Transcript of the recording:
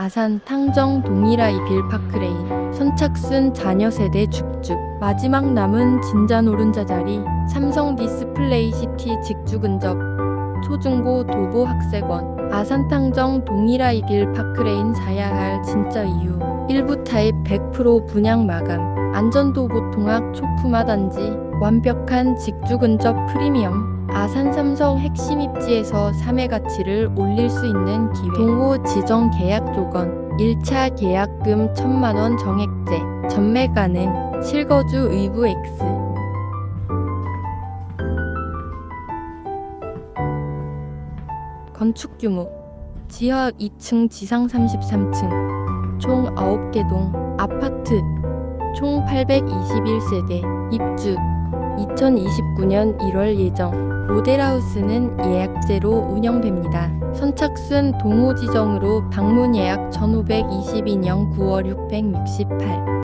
아산 탕정 동일아 이 빌 파크레인 선착순 자녀 세대 죽죽. 마지막 남은 진자 노른자 자리 삼성 디스플레이 시티 직주 근접. 초중고 도보 학생원 아산 탕정 동일아 이 빌 파크레인 사야 할 진짜 이유. 일부 타입 100% 분양 마감 안전도 보 통학 초품화 단지 완벽한 직주 근접 프리미엄 아산 삼성 핵심 입지에서 3회 가치를 올릴 수 있는 기회. 동호 지정 계약 조건 1차 계약금 1천만원 정액제 전매 가능 실거주 의무 X. 건축 규모 지하 2층 지상 33층 총 9개 동 아파트 총 821세대 입주. 2029년 1월 예정. 모델하우스는 예약제로 운영됩니다. 선착순 동호 지정으로 방문 예약 1522년 9월 668